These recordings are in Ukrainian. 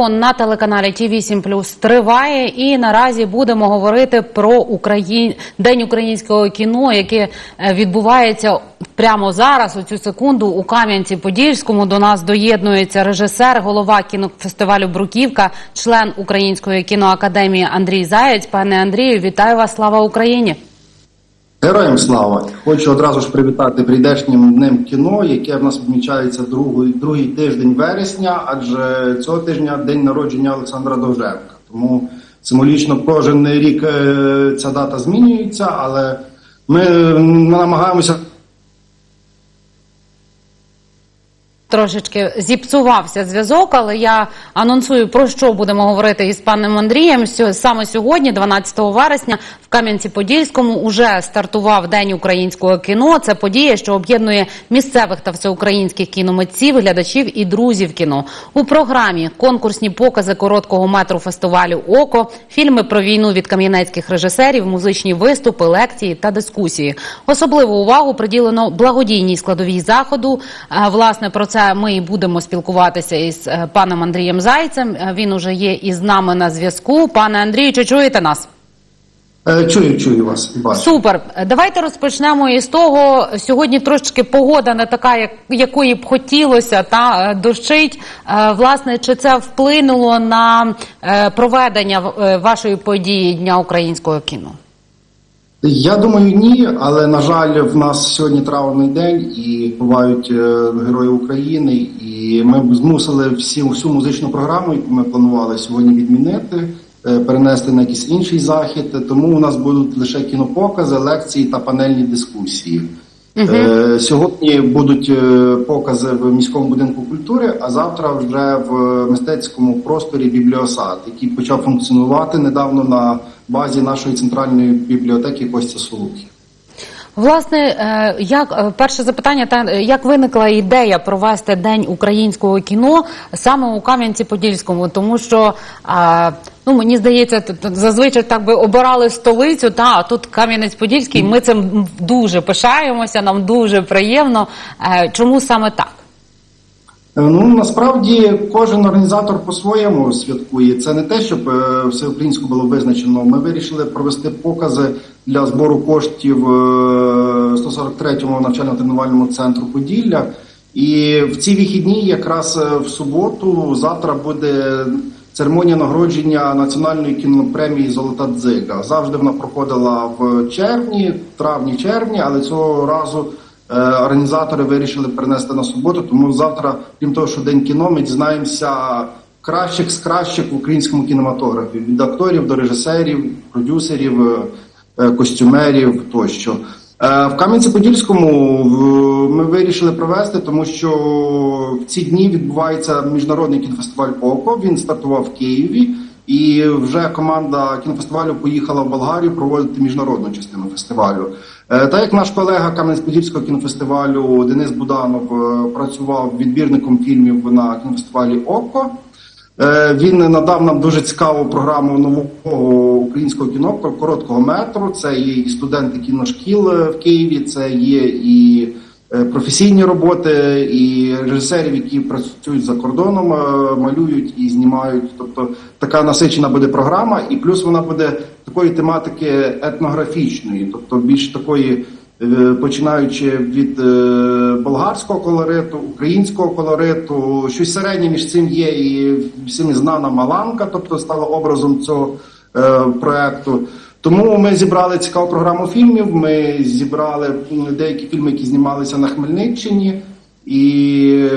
На телеканалі Ті 8 Плюс триває, і наразі будемо говорити про Україн... День українського кіно, яке е, відбувається прямо зараз, у цю секунду, у Кам'янці-Подільському. До нас доєднується режисер, голова кінофестивалю Бруківка, член Української кіноакадемії Андрій Заєць. Пане Андрію, вітаю вас! Слава Україні! Героям слава! Хочу одразу ж привітати прийдешнім днем кіно, яке в нас відмічається другий, другий тиждень вересня, адже цього тижня день народження Олександра Довженка. Тому символічно кожен рік е, ця дата змінюється, але ми намагаємося. Трошечки зіпсувався зв'язок, але я анонсую про що будемо говорити із паном Андрієм. Саме сьогодні, 12 вересня, в Кам'янці-Подільському уже стартував День українського кіно. Це подія, що об'єднує місцевих та всеукраїнських кіномитців, глядачів і друзів кіно. У програмі конкурсні покази короткого метру фестивалю Око, фільми про війну від кам'янецьких режисерів, музичні виступи, лекції та дискусії. Особливу увагу приділено благодійній складовій заходу. Е, Власне, про це ми і будемо спілкуватися із е, паном Андрієм Зайцем. Е, Він уже є із нами на зв'язку. Пане Андрію, чи чуєте нас? Е, Чую, чую вас бачу. Супер. Давайте розпочнемо із того. Сьогодні трошечки погода не така, як якої б хотілося, та дощить. Власне, чи це вплинуло на проведення вашої події Дня українського кіно? Я думаю, ні, але на жаль, в нас сьогодні травмний день і бувають е, герої України, і ми змусили всі всю музичну програму, яку ми планували сьогодні відмінити, е, перенести на якийсь інший захід. Тому у нас будуть лише кінопокази, лекції та панельні дискусії. Е, Сьогодні будуть е, покази в міському будинку культури, а завтра вже в мистецькому просторі бібліосад, який почав функціонувати недавно на базі нашої центральної бібліотеки Костя Солухів. Власне, е, як е, перше запитання, та як виникла ідея провести день українського кіно саме у Кам'янці-Подільському? Тому що а, ну мені здається, зазвичай так би обирали столицю, та тут Кам'янець-Подільський. Ми цим дуже пишаємося, нам дуже приємно. Е, Чому саме так? Е, Ну насправді кожен організатор по-своєму святкує. Це не те, щоб е, всеукраїнську було визначено. Ми вирішили провести покази для збору коштів е, 143-му навчально-тренувальному центру Поділля. І в ці вихідні, якраз в суботу, завтра буде церемонія нагородження національної кінопремії Золота дзига. Завжди вона проходила в червні, травні-червні, але цього разу. Е, Організатори вирішили перенести на суботу, тому завтра, крім того, що день кіно, ми дізнаємося кращих з кращих в українському кінематографі від акторів до режисерів, продюсерів, е, костюмерів тощо. Е, В Кам'янці-Подільському ми вирішили провести, тому що в ці дні відбувається міжнародний кінофестиваль ОКО. Він стартував в Києві, і вже команда кінофестивалю поїхала в Болгарію проводити міжнародну частину фестивалю. Е, Так як наш колега Кам'янець-Подільського кінофестивалю Денис Буданов е, працював відбірником фільмів на кінофестивалі ОКО. Е, Він надав нам дуже цікаву програму нового українського кіно короткого метру. Це є і студенти кіношкіл е, в Києві, це є і е, професійні роботи, і режисерів, які працюють за кордоном, малюють і знімають. Тобто така насичена буде програма, і плюс вона буде такої тематики етнографічної, тобто більш такої. Е, Починаючи від е, болгарського колориту, українського колориту, щось середнє між цим є і всім знана Маланка, тобто стала образом цього е, проекту. Тому ми зібрали цікаву програму фільмів. Ми зібрали деякі фільми, які знімалися на Хмельниччині. І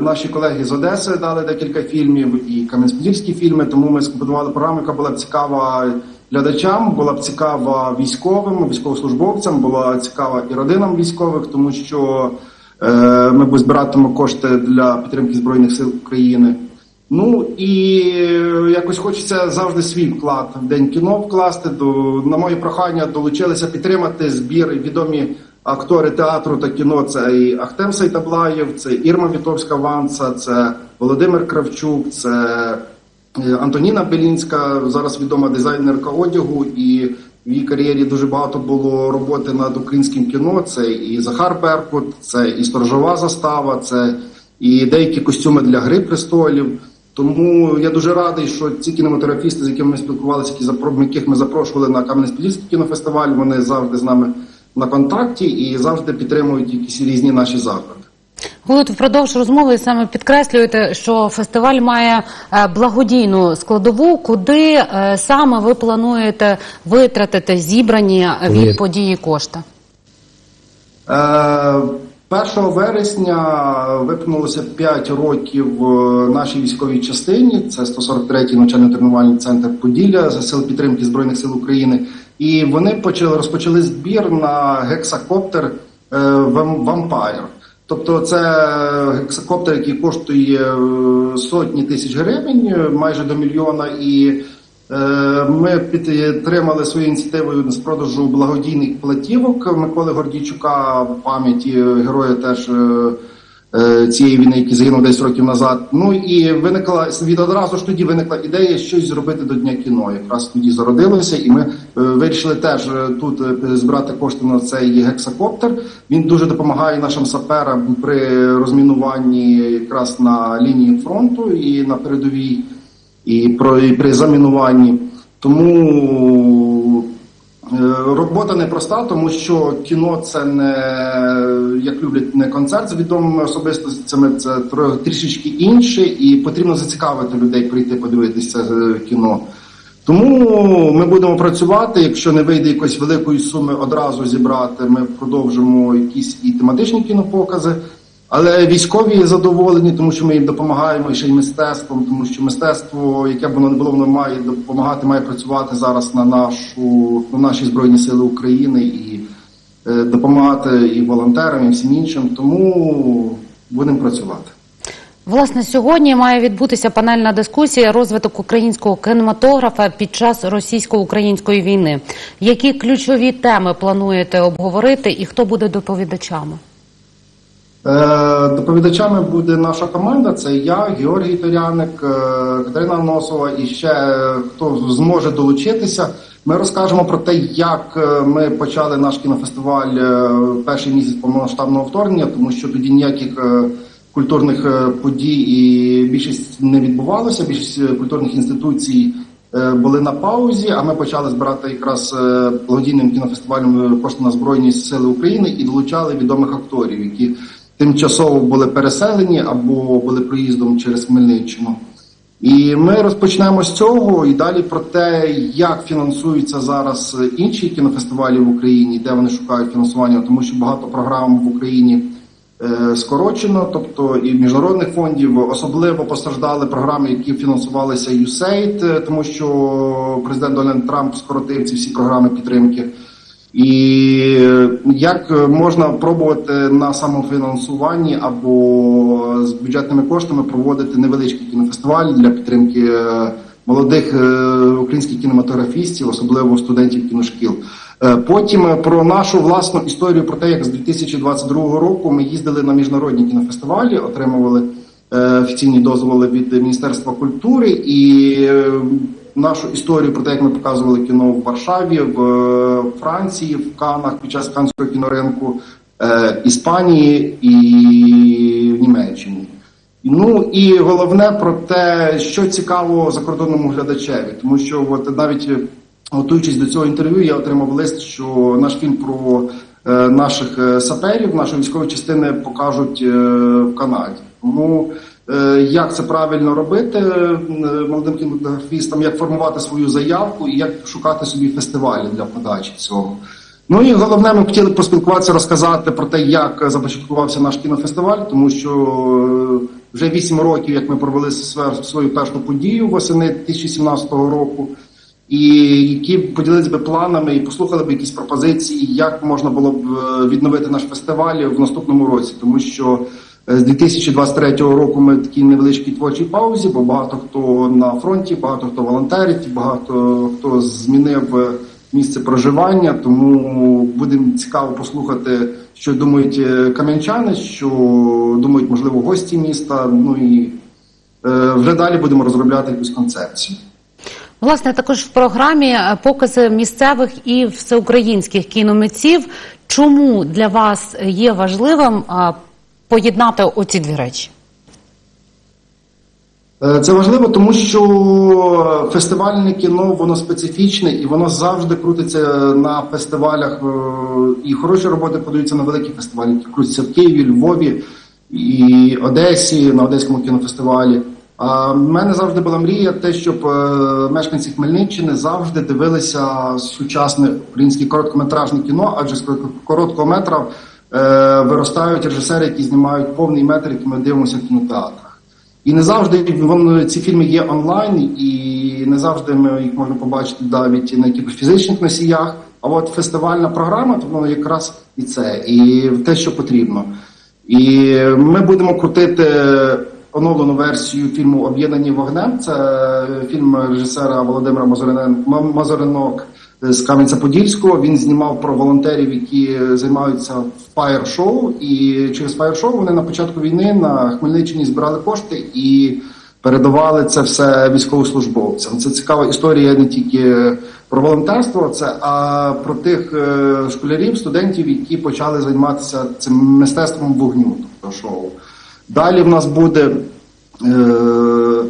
наші колеги з Одеси дали декілька фільмів, і Кам'янець-Подільські фільми. Тому ми збудували програму, яка була цікава глядачам, була б цікава військовим, військовослужбовцям, була цікава і родинам військових, тому що е, ми б збиратимемо кошти для підтримки збройних сил України. Ну і е, якось хочеться завжди свій вклад в день кіно вкласти. До на моє прохання долучилися підтримати збір відомі актори театру та кіно. Це і Ахтем Сайтаблаєв, це Ірма Вітовська Ванца, це Володимир Кравчук, це Антоніна Белінська, зараз відома дизайнерка одягу, і в її кар'єрі дуже багато було роботи над українським кіно. Це і Захар Беркут, це і сторожова застава, це і деякі костюми для гри престолів. Тому я дуже радий, що ці кінематографісти, з якими ми спілкувалися, які яких ми запрошували на Кам'янець-Подільський кінофестиваль, вони завжди з нами на контакті і завжди підтримують якісь різні наші заходи. От впродовж розмови саме підкреслюєте, що фестиваль має е, благодійну складову. Куди е, саме ви плануєте витратити зібрані е, від події кошти? Е, 1 вересня виповнилося 5 років нашій військовій частині. Це 143-й навчально-тренувальний центр Поділля за сил підтримки збройних сил України. І вони почали розпочали збір на гексакоптер е, «Вам- Vampire». Тобто це гексакоптер, який коштує е, сотні тисяч гривень, е, майже до мільйона. І Е, Ми підтримали свою ініціативу з продажу благодійних платівок Миколи Гордійчука в пам'яті героя теж цієї війни, який загинув 10 років назад. Ну і виникла від одразу ж тоді виникла ідея щось зробити до Дня кіно. Якраз тоді зародилося, і ми е, вирішили теж е, тут е, збирати кошти на цей гексакоптер. Він дуже допомагає нашим саперам при розмінуванні якраз на лінії фронту і на передовій і при замінуванні. Тому е, робота непроста, тому що кіно це не як люблять не концерт з відомими особистостями, це трішечки інше, і потрібно зацікавити людей прийти подивитися е, кіно. Тому ми будемо працювати. Якщо не вийде якоїсь великої суми одразу зібрати, ми продовжимо якісь і тематичні кінопокази. Але військові задоволені, тому що ми їм допомагаємо і ще й мистецтвом, тому що мистецтво, яке б воно не було, воно має допомагати, має працювати зараз на нашу на наші збройні сили України і е, допомагати і волонтерам, і всім іншим. Тому будемо працювати. Власне, сьогодні має відбутися панельна дискусія розвиток українського кінематографа під час російсько-української війни. Які ключові теми плануєте обговорити і хто буде доповідачами? Е, Доповідачами буде наша команда. Це я, Георгій Торяник, е, Катерина Носова і ще е, хто зможе долучитися. Ми розкажемо про те, як ми почали наш кінофестиваль перший місяць повномасштабного вторгнення, тому що тоді ніяких культурних подій і більшість не відбувалося. Більшість культурних інституцій були на паузі. А ми почали збирати якраз благодійним кінофестивалем кошти на збройні сили України і долучали відомих акторів, які тимчасово були переселені або були проїздом через Хмельниччину. І ми розпочнемо з цього і далі про те, як фінансуються зараз інші кінофестивалі в Україні, де вони шукають фінансування, тому що багато програм в Україні е, скорочено, тобто і міжнародних фондів особливо постраждали програми, які фінансувалися USAID, е, тому що президент Дональд Трамп скоротив ці всі програми підтримки. І е, як можна пробувати на самофінансуванні або з бюджетними коштами проводити невеличкий кінофестиваль для підтримки е, молодих е, українських кінематографістів, особливо студентів кіношкіл. Потім про нашу власну історію, про те, як з 2022 року ми їздили на міжнародні кінофестивалі, отримували офіційні дозволи від Міністерства культури і нашу історію про те, як ми показували кіно в Варшаві, в е, Франції, в Канах під час канського кіноринку, е, Іспанії і в Німеччині. Ну і головне про те, що цікаво закордонному глядачеві, тому що от навіть е, готуючись до цього інтерв'ю, я отримав лист, що наш фільм про наших саперів, нашої військової частини покажуть в Канаді. Тому як це правильно робити е, молодим кінематографістам, як формувати свою заявку і як шукати собі фестивалі для подачі цього. Ну і головне, ми хотіли поспілкуватися, розказати про те, як започаткувався наш кінофестиваль, тому що е, вже 8 років, як ми провели свою першу подію восени 2017 року, і які поділилися би планами і послухали б якісь пропозиції, як можна було б е, відновити наш фестиваль в наступному році, тому що е, з 2023 року ми в такій невеличкій творчій паузі, бо багато хто на фронті, багато хто волонтерить, багато хто змінив е, місце проживання. Тому буде цікаво послухати, що думають е, кам'янчани, що думають, можливо, гості міста. Ну і е, вже далі будемо розробляти якусь концепцію. Власне, також в програмі е, покази місцевих і всеукраїнських кіномитців. Чому для вас є важливим е, поєднати оці дві речі? Е, Це важливо, тому що фестивальне кіно воно специфічне і воно завжди крутиться на фестивалях. е, І хороші роботи подаються на великі фестивалі, які крутяться в Києві, Львові і Одесі на Одеському кінофестивалі. А в мене завжди була мрія, те, щоб е, мешканці Хмельниччини завжди дивилися сучасне українське короткометражне кіно, адже з коротко- короткого метра виростають режисери, які знімають повний метр, який ми дивимося в кінотеатрах. І не завжди вони, ці фільми є онлайн, і не завжди ми їх можемо побачити навіть на якихось фізичних носіях. А от фестивальна програма, то воно якраз і це, і те, що потрібно. І ми будемо крутити оновлену версію фільму Об'єднані вогнем. Це фільм режисера Володимира Мазуринен- М- Мазуринок з Кам'янця-Подільського. Він знімав про волонтерів, які займаються фаєр-шоу. І через фаєр-шоу вони на початку війни на Хмельниччині збирали кошти і передавали це все військовослужбовцям. Це цікава історія не тільки про волонтерство, це а про тих е, школярів, студентів, які почали займатися цим мистецтвом вогню, тобто шоу. Далі в нас буде е, е,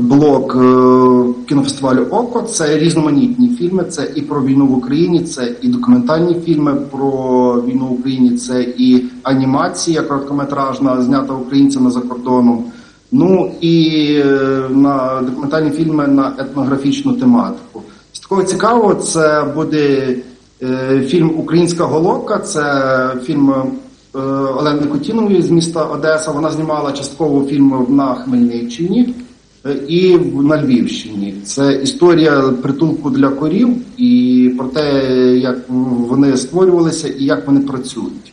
блок е, кінофестивалю Око. Це різноманітні фільми. Це і про війну в Україні, це і документальні фільми про війну в Україні, це і анімація короткометражна, знята українцями за кордоном. Ну і е, на документальні фільми на етнографічну тематику. З такого цікавого це буде е, фільм Українська головка. Це фільм е, Олени Котінової з міста Одеса. Вона знімала частково фільм на Хмельниччині е, і на Львівщині. Це історія притулку для корів і про те, як вони створювалися і як вони працюють.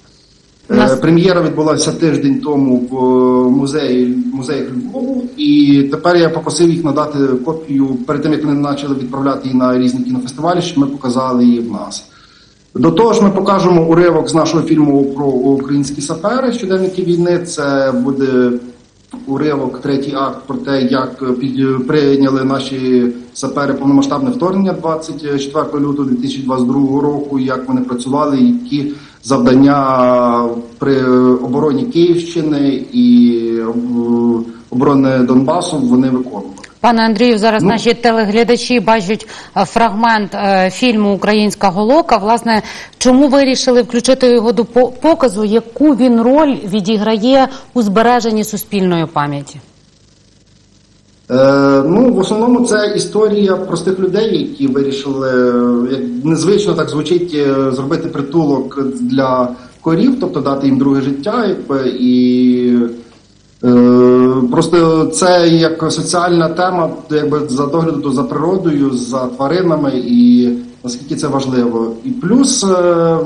Нас- Е, Прем'єра відбулася тиждень тому в е, музеї музеї Львову, і тепер я попросив їх надати копію перед тим, як вони почали відправляти її на різні кінофестивалі, щоб ми показали її в нас. До того ж, ми покажемо уривок з нашого фільму про українські сапери щоденники війни. Це буде уривок, третій акт про те, як під- прийняли наші сапери повномасштабне вторгнення 24 лютого 2022 року, як вони працювали, які завдання при обороні Київщини і е, оборони Донбасу вони виконували. Пане Андрію, зараз Ну. наші телеглядачі бачать е, фрагмент е, фільму Українська голока. Власне, чому вирішили включити його до показу? Яку він роль відіграє у збереженні суспільної пам'яті? Е, ну, в основному це історія простих людей, які вирішили, е, як незвично так звучить, е, зробити притулок для корів, тобто дати їм друге життя, і е, просто це як соціальна тема, якби за догляду за природою, за тваринами, і наскільки це важливо. І плюс. Е,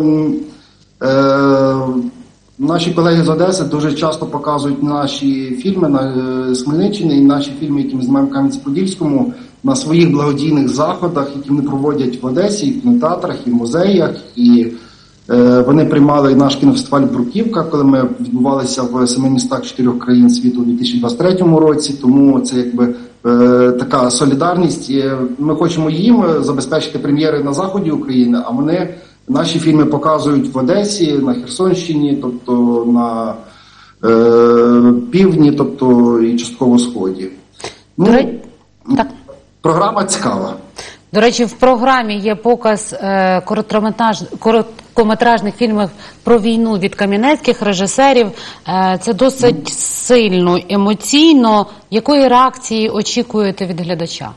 е, Наші колеги з Одеси дуже часто показують наші фільми на е, з Хмельниччини і наші фільми, які ми знімаємо в Кам'янці-Подільському, на своїх благодійних заходах, які вони проводять в Одесі, і в кінотеатрах, і в музеях. І вони приймали наш кінофестиваль Бруківка, коли ми відбувалися в семи містах чотирьох країн світу у 2023 році. Тому це якби е, така солідарність. Ми хочемо їм забезпечити прем'єри на заході України, а вони. Наші фільми показують в Одесі, на Херсонщині, тобто на е, півдні, тобто і частково сході. Ну, Так. програма цікава. До речі, в програмі є показ е, короткометраж, короткометражних фільмів про війну від кам'янецьких режисерів. Е, це досить сильно, емоційно. Якої реакції очікуєте від глядача?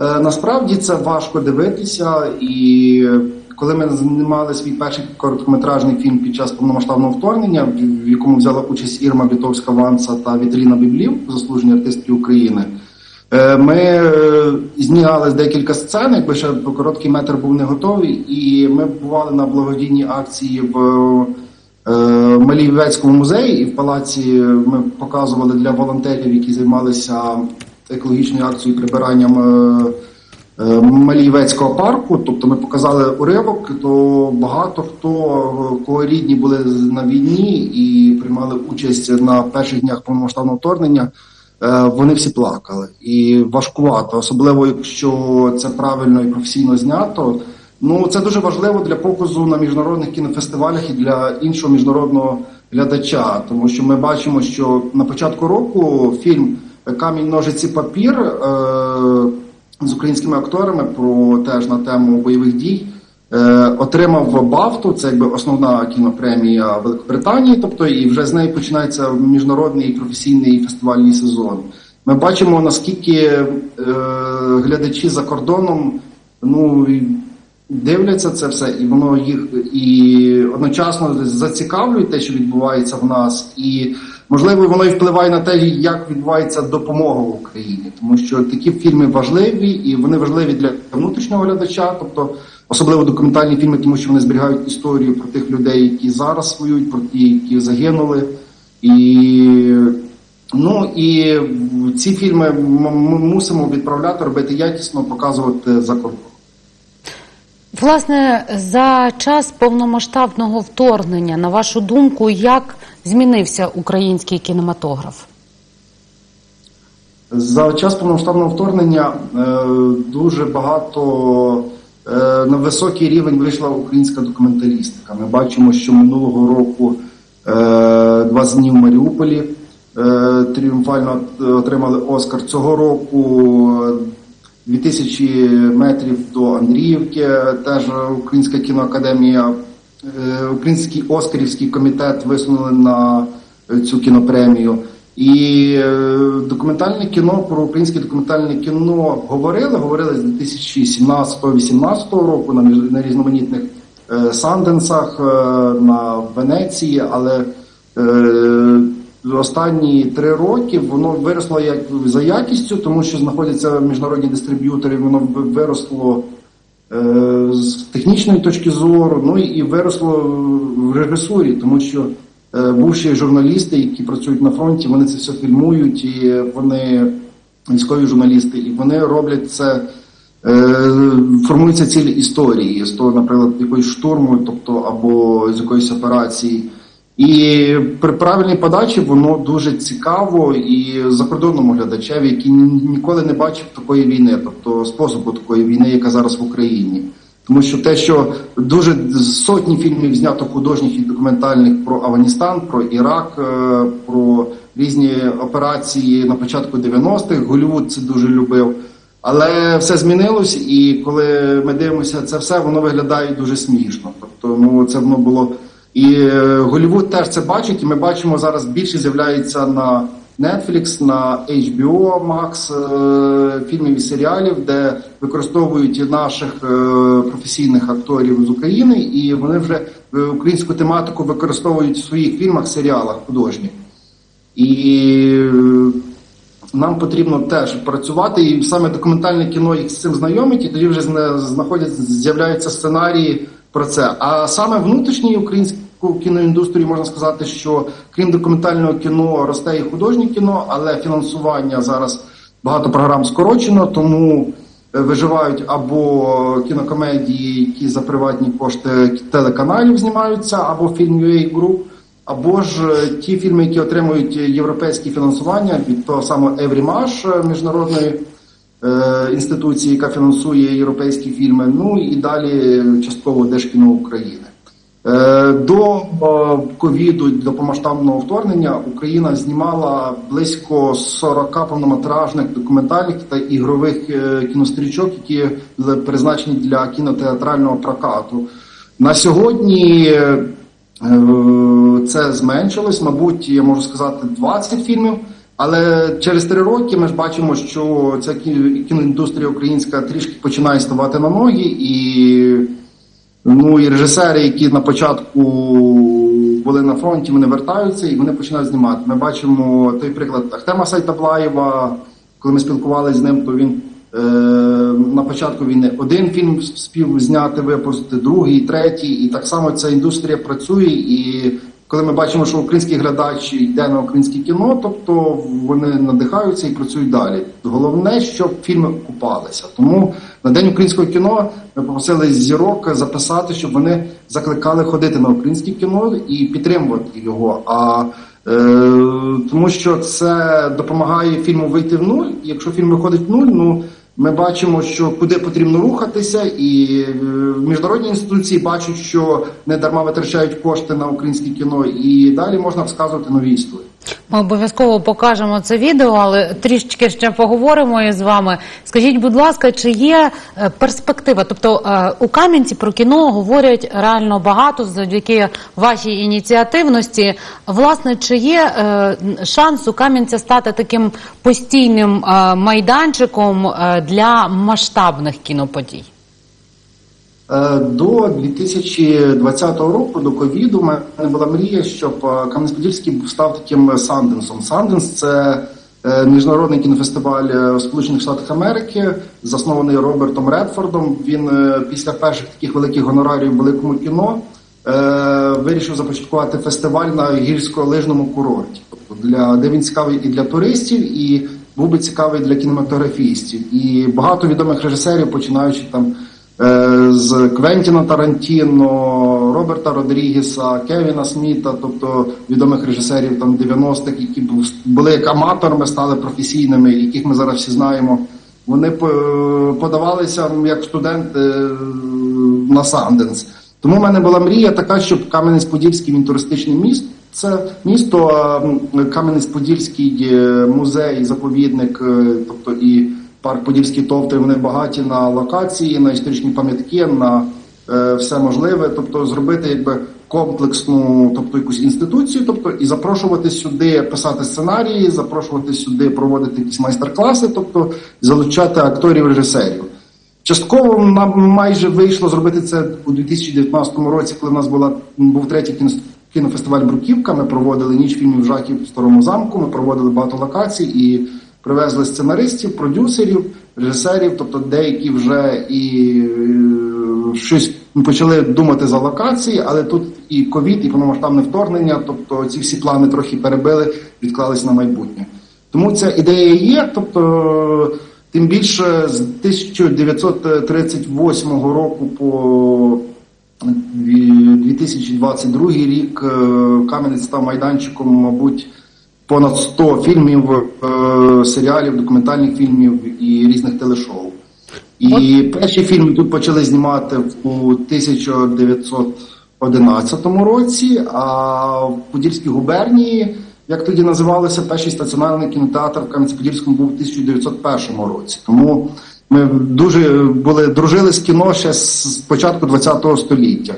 Е, Насправді це важко дивитися, і коли ми знімали свій перший короткометражний фільм під час повномасштабного вторгнення, в- якому взяла участь Ірма Вітовська Ванца та Вітріна Біблів, заслужені артистки України. Е, Ми е, зняли декілька сцен, якби ще короткий метр був не готовий, і ми бували на благодійній акції в е, Маліївецькому музеї і в палаці ми показували для волонтерів, які займалися екологічною акцією прибиранням е, парку. Тобто ми показали уривок, то багато хто кого рідні були на війні і приймали участь на перших днях повномасштабного вторгнення. Е, Вони всі плакали і важкувато, особливо якщо це правильно і професійно знято. Ну це дуже важливо для показу на міжнародних кінофестивалях і для іншого міжнародного глядача, тому що ми бачимо, що на початку року фільм Камінь, ножиці, папір е, з українськими акторами про теж на тему бойових дій. Е, Отримав Бафту, це якби основна кінопремія Великобританії, тобто і вже з неї починається міжнародний професійний фестивальний сезон. Ми бачимо наскільки е, глядачі за кордоном ну дивляться це все, і воно їх і одночасно зацікавлює те, що відбувається в нас, і можливо воно і впливає на те, як відбувається допомога в Україні, тому що такі фільми важливі і вони важливі для внутрішнього глядача, тобто особливо документальні фільми, тому що вони зберігають історію про тих людей, які зараз воюють, про ті, які загинули. І Ну і ці фільми ми мусимо відправляти, робити якісно, показувати за кордон. Власне, за час повномасштабного вторгнення, на вашу думку, як змінився український кінематограф? За час повномасштабного вторгнення е, дуже багато на високий рівень вийшла українська документалістика. Ми бачимо, що минулого року е, 20 днів в Маріуполі е, тріумфально отримали Оскар. Цього року е, 2000 метрів до Андріївки, теж Українська кіноакадемія, е, Український Оскарівський комітет висунули на цю кінопремію. І е, документальне кіно про українське документальне кіно говорили, говорили з 2017-2018 року на, на різноманітних е, Санденсах, е, на Венеції, але е, останні три роки воно виросло як за якістю, тому що знаходяться міжнародні дистриб'ютори, воно виросло е, з технічної точки зору, ну і виросло в режисурі, тому що бувші журналісти, які працюють на фронті, вони це все фільмують, і вони військові журналісти, і вони роблять це. е, Формуються цілі історії з того, наприклад, якоїсь штурму, тобто або з якоїсь операції. І при правильній подачі воно дуже цікаво і закордонному глядачеві, який ні- ніколи не бачив такої війни, тобто способу такої війни, яка зараз в Україні. Тому що те, що дуже сотні фільмів знято художніх і документальних про Афганістан, про Ірак, е, про різні операції на початку 90-х, Голлівуд це дуже любив. Але все змінилось, і коли ми дивимося це все, воно виглядає дуже смішно. Тобто, ну це воно було. І е, Голлівуд теж це бачить, і ми бачимо зараз більше з'являється на Netflix, на HBO Max е, фільмів і серіалів, де використовують наших е, професійних акторів з України, і вони вже е, українську тематику використовують в своїх фільмах, серіалах художніх. І нам потрібно теж працювати, і саме документальне кіно їх з цим знайомить, і тоді вже знаходять, з'являються сценарії про це. А саме внутрішній українську кіноіндустрію можна сказати, що крім документального кіно росте і художнє кіно, але фінансування зараз багато програм скорочено, тому е, виживають або кінокомедії, які за приватні кошти телеканалів знімаються, або фільм UA Group, або ж е, ті фільми, які отримують європейське фінансування від того самого Еврімаш е, міжнародної інституції, яка фінансує європейські фільми. Ну і далі частково Держкіно України. Е, До е, ковіду, до повномасштабного вторгнення Україна знімала близько 40 повнометражних документальних та ігрових е, кінострічок, які були призначені для кінотеатрального прокату. На сьогодні це зменшилось, мабуть, я можу сказати, 20 фільмів. Але через три роки ми ж бачимо, що ця кі- кіноіндустрія українська трішки починає ставати на ноги, і ну і режисери, які на початку були на фронті, вони вертаються і вони починають знімати. Ми бачимо той приклад Ахтема Сайтаблаєва. Коли ми спілкувалися з ним, то він е, на початку війни один фільм спів зняти, випустити, другий, третій, і так само ця індустрія працює. І коли ми бачимо, що український глядач йде на українське кіно, тобто вони надихаються і працюють далі. Головне, щоб фільми окупалися. Тому на день українського кіно ми попросили зірок записати, щоб вони закликали ходити на українське кіно і підтримувати його. А е, тому що це допомагає фільму вийти в нуль. Якщо фільм виходить в нуль, ну Ми бачимо, що куди потрібно рухатися, і е, міжнародні інституції бачать, що не дарма витрачають кошти на українське кіно, і далі можна вказувати нові історії. Ми обов'язково покажемо це відео, але трішечки ще поговоримо із вами. Скажіть, будь ласка, чи є е, перспектива? Тобто е, у Кам'янці про кіно говорять реально багато завдяки вашій ініціативності. Власне, чи є е, шанс у Кам'янця стати таким постійним майданчиком для масштабних кіноподій? Е, До 2020 року, до ковіду, в мене була мрія, щоб е, Кам'янець-Подільський став таким Санденсом. Санденс це е, міжнародний кінофестиваль е, в Сполучених Штатах Америки, заснований Робертом Редфордом. Він е, після перших таких великих гонорарів в великому кіно е, вирішив започаткувати фестиваль на гірськолижному курорті, тобто для де він цікавий і для туристів, і був би цікавий для кінематографістів. І багато відомих режисерів, починаючи там. Е, з Квентіна Тарантіно, Роберта Родрігеса, Кевіна Сміта, тобто відомих режисерів там 90-х, які бу- були як аматорами, стали професійними, яких ми зараз всі знаємо. Вони подавалися як студенти е, на Санденс. Тому в мене була мрія така, щоб Кам'янець-Подільський він туристичний міст. Це місто Кам'янець-Подільський е, музей, заповідник, тобто і парк Подільські товти, вони багаті на локації, на історичні пам'ятки, на е, все можливе. Тобто зробити якби комплексну, тобто якусь інституцію, тобто і запрошувати сюди писати сценарії, запрошувати сюди проводити якісь майстер-класи, тобто залучати акторів, режисерів. Частково нам майже вийшло зробити це у 2019 році, коли в нас була був третій кіно- кінофестиваль Бруківка. Ми проводили ніч фільмів жахів в старому замку. Ми проводили багато локацій і привезли сценаристів, продюсерів, режисерів, тобто деякі вже і е, щось почали думати за локації, але тут і ковід, і повномасштабне вторгнення, тобто ці всі плани трохи перебили, відклались на майбутнє. Тому ця ідея є, тобто. Тим більше з 1938 року по 2022 рік е, Кам'янець став майданчиком, мабуть, понад 100 фільмів, е, серіалів, документальних фільмів і різних телешоу. І перші фільми тут почали знімати у 1911 році, а в Подільській губернії, як тоді називалося, перший стаціонарний кінотеатр в Кам'янець-Подільському був у 1901 році. Тому ми дуже були дружили з кіно ще з початку ХХ століття.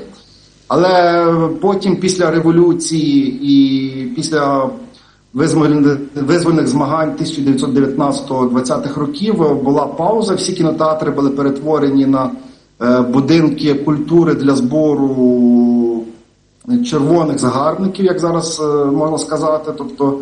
Але потім, після революції і після визвольних, змагань 1919-20-х років була пауза. Всі кінотеатри були перетворені на е, будинки культури для збору червоних загарбників, як зараз е, можна сказати, тобто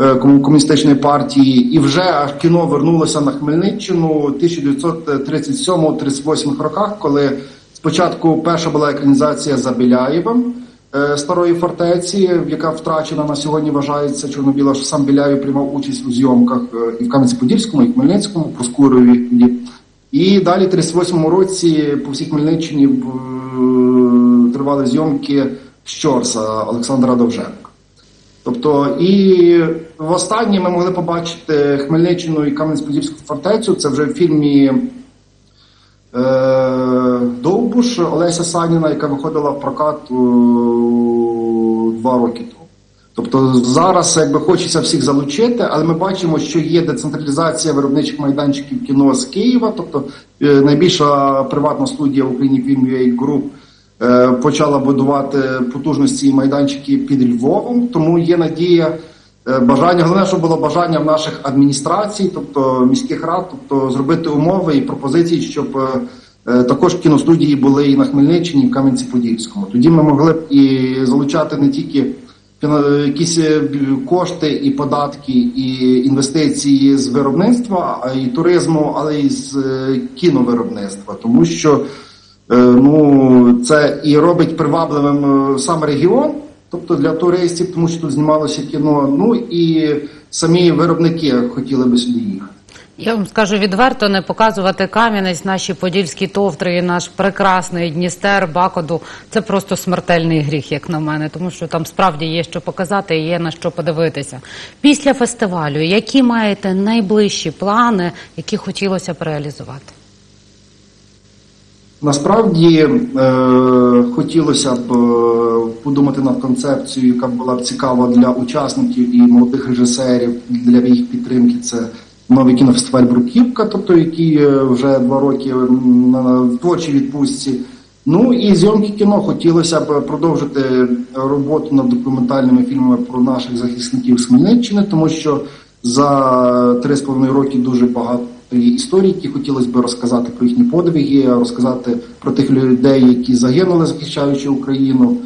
е, кому- комуністичної партії, і вже кіно вернулося на Хмельниччину у 1937-38 роках, коли спочатку перша була екранізація за Біляєвим старої фортеці, яка втрачена на сьогодні вважається чорно-біла, що сам Біляєв приймав участь у зйомках е, і в Кам'янці-Подільському, і в Хмельницькому, Проскурові. І далі, в 38-му році, по всій Хмельниччині е, тривали зйомки Щорса Олександра Довженка. Тобто, і востаннє ми могли побачити Хмельниччину і Кам'янець-Подільську фортецю. Це вже в фільмі е, Довбуш Олеся Саніна, яка виходила в прокат е, два роки тому. Тобто зараз якби хочеться всіх залучити, але ми бачимо, що є децентралізація виробничих майданчиків кіно з Києва, тобто е, найбільша приватна студія в Україні Film Group е, почала будувати потужності і майданчики під Львовом, тому є надія. Е, Бажання головне, щоб було бажання в наших адміністрацій, тобто міських рад, тобто зробити умови і пропозиції, щоб е, е, також кіностудії були і на Хмельниччині, і в Кам'янці-Подільському. Тоді ми могли б і залучати не тільки якісь кошти і податки, і інвестиції з виробництва, а і туризму, але й з кіновиробництва, тому що ну це і робить привабливим сам регіон, тобто для туристів, тому що тут знімалося кіно. Ну і самі виробники хотіли би сюди їхати. Я вам скажу відверто, не показувати Кам'янець, наші подільські товтри і наш прекрасний Дністер, Бакоду. Це просто смертельний гріх, як на мене, тому що там справді є що показати і є на що подивитися. Після фестивалю, які маєте найближчі плани, які хотілося б реалізувати? Насправді е, хотілося б е, подумати над концепцією, яка була б цікава для учасників і молодих режисерів для їх підтримки. Це новий кінофестиваль Бруківка, тобто який е, вже два роки на творчій відпустці. Ну і зйомки кіно хотілося б продовжити роботу над документальними фільмами про наших захисників з Хмельниччини, тому що за три з половиною роки дуже багато є історій, які хотілося б розказати про їхні подвиги, розказати про тих людей, які загинули, захищаючи Україну.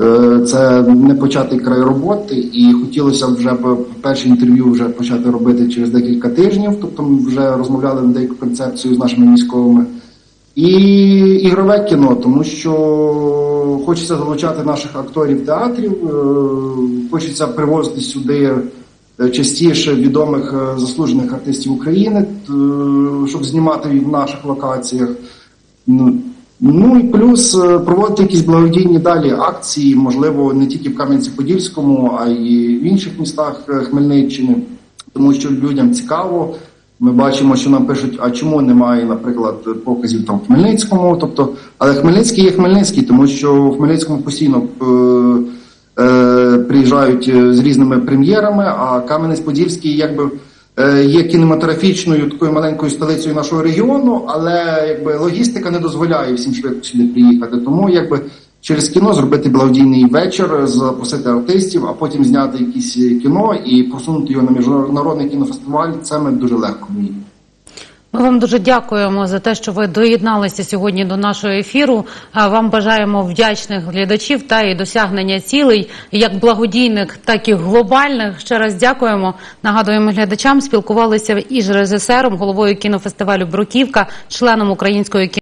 Е, Це не початий край роботи, і хотілося б вже перше інтерв'ю вже почати робити через декілька тижнів. Тобто ми вже розмовляли на деяку концепцію з нашими військовими. І ігрове кіно, тому що хочеться залучати наших акторів театрів, е, хочеться привозити сюди частіше відомих е, заслужених артистів України, щоб знімати в наших локаціях. Ну, Ну і плюс е, проводити якісь благодійні далі акції, можливо, не тільки в Кам'янці-Подільському, а й в інших містах е, Хмельниччини, тому що людям цікаво. Ми бачимо, що нам пишуть, а чому немає, наприклад, показів там в Хмельницькому. Тобто, але Хмельницький є Хмельницький, тому що в Хмельницькому постійно е, е, приїжджають е, з різними прем'єрами, а Кам'янець-Подільський якби е, є кінематографічною такою маленькою столицею нашого регіону, але якби логістика не дозволяє всім швидко сюди приїхати. Тому якби через кіно зробити благодійний вечір, запросити артистів, а потім зняти якесь кіно і просунути його на міжнародний кінофестиваль. Це ми дуже легко вміємо. Ми вам дуже дякуємо за те, що ви доєдналися сьогодні до нашого ефіру. Вам бажаємо вдячних глядачів та і досягнення цілей, як благодійних, так і глобальних. Ще раз дякуємо. Нагадуємо глядачам, спілкувалися із режисером, головою кінофестивалю Бруківка, членом української кіно.